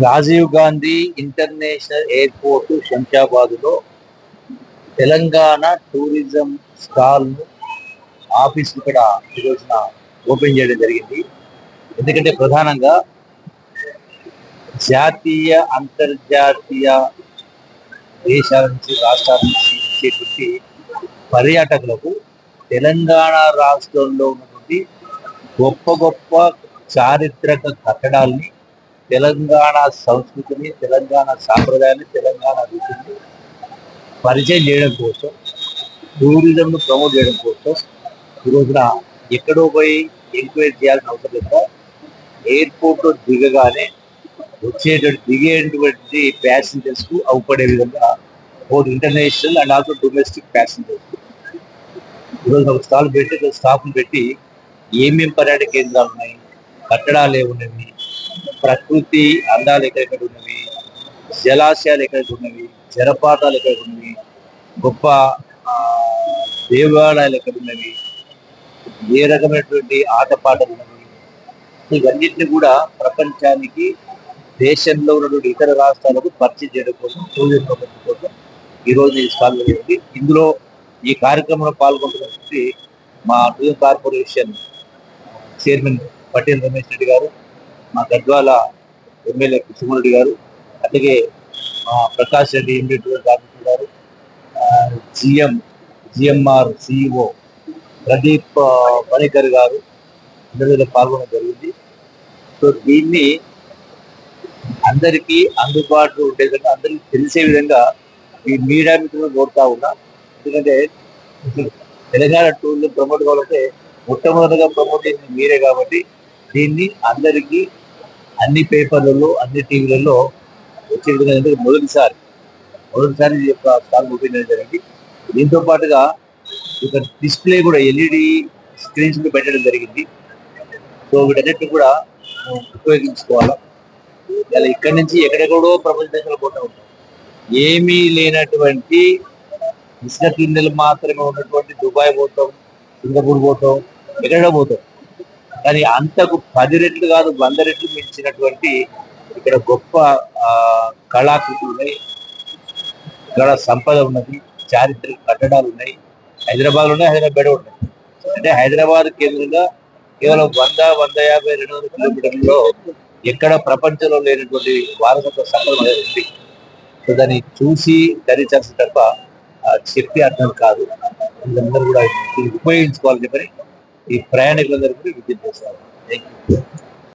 Rajiv Gandhi international airport శంషాబాద్లో Telangana tourism stall office ఇక్కడ ఈ రోజున ఓపెన్ చేయడం జరిగింది. ఎందుకంటే ప్రధానంగా జాతీయ అంతర్జాతీయ దేశాల నుంచి రాష్ట్రాల నుంచి వచ్చేటువంటి పర్యాటకులకు తెలంగాణ రాష్ట్రంలో ఉన్నటువంటి గొప్ప గొప్ప చారిత్రక కట్టడాల్ని తెలంగాణ సంస్కృతిని తెలంగాణ సాంప్రదాయాన్ని తెలంగాణ రుచిని పరిచయం చేయడం కోసం టూరిజంను ప్రమోట్ చేయడం కోసం ఈ రోజున ఎక్కడో పోయి ఎంక్వైరీ చేయాల్సిన అవసరం లేదు. ఎయిర్పోర్ట్ దిగగానే వచ్చేటువంటి దిగేటువంటి ప్యాసింజర్స్కు అవుపడే విధంగా both international and also domestic passengers ఈరోజు ఒక స్టాల్ పెట్టి స్టాఫ్ని పెట్టి ఏమేం పర్యాటక కేంద్రాలు ఉన్నాయి కట్టడాలు ఏమున్నవి ప్రకృతి అందాలు ఎక్కడెక్కడ ఉన్నవి? జలాశయాలు ఎక్కడ ఉన్నవి? జలపాతాలు ఎక్కడ ఉన్నవి? గొప్ప దేవాలయాలు ఎక్కడ ఉన్నవి? ఏ రకమైనటువంటి ఆటపాటలు ఉన్నవి? ఇవన్నింటినీ కూడా ప్రపంచానికి దేశంలో ఉన్నటువంటి ఇతర రాష్ట్రాలకు పరిచయం చేయడం కోసం టూరిజం ప్రపంచం కోసం ఈరోజు ఈ స్టాల్ జరిగింది ఇందులో ఈ కార్యక్రమంలో పాల్గొంటున్నటువంటి మా tourism corporation chairman Patel Ramesh Reddy గారు మా గద్వాల ఎమ్మెల్యే కృష్ణమూర్తి గారు అలాగే మా ప్రకాష్ రెడ్డి ఎంపీ టూరిజం గారు GM GMR CEO Pradeep Manikar గారు ఇద్దరు పాల్గొనడం జరిగింది. సో దీన్ని అందరికీ అందుబాటులో ఉండే విధంగా అందరికీ తెలిసే విధంగా ఈ మీడియా మిత్రులు కోరుతా ఉన్నా. ఎందుకంటే తెలంగాణ టూర్లు ప్రమోట్ కావాలంటే మొట్టమొదటిగా ప్రమోట్ చేసింది మీరే కాబట్టి దీన్ని అందరికీ అన్ని పేపర్లలో అన్ని టీవీలలో వచ్చే విధంగా ఎందుకంటే మొదటిసారి మొదటిసారి యొక్క స్టాల్ ఓపెన్ అనేది జరిగింది. దీంతో పాటుగా ఇక డిస్ప్లే కూడా ఎల్ఈడి స్క్రీన్స్ మీద పెట్టడం జరిగింది. సో వీటన్నిటిని కూడా ఉపయోగించుకోవాలి? ఉపయోగించుకోవాలా ఇలా ఇక్కడి నుంచి ఎక్కడెక్కడో ప్రపంచ దేశాలు పోతా ఉంటాం ఏమీ లేనటువంటి ఇసుక కిందలు మాత్రమే ఉన్నటువంటి దుబాయ్ పోతాం సింగపూర్ పోతాం ఎక్కడో పోతాం. కానీ అంతకు పది రెట్లు కాదు వంద రెట్లు మించినటువంటి ఇక్కడ గొప్ప ఆ, కళాకృతులు ఉన్నాయి ఇక్కడ సంపద ఉన్నది చారిత్రక కట్టడాలు ఉన్నాయి. హైదరాబాద్ ఉన్నాయి హైదరాబాద్ ఉన్నాయి. అంటే హైదరాబాద్ కేంద్రంగా కేవలం వంద వంద యాభై రెండు వందల కిలోమీటర్లలో ఎక్కడ ప్రపంచంలో లేనటువంటి వారసత్వ సంపద ఉంది. సో దాన్ని చూసి ధరించాల్సిన తప్ప చెప్పి అర్థం కాదు. అందరూ కూడా ఉపయోగించుకోవాలని చెప్పని ఈ ప్రయాణికులందరూ కూడా విద్యుత్ చేస్తారు థ్యాంక్ యూ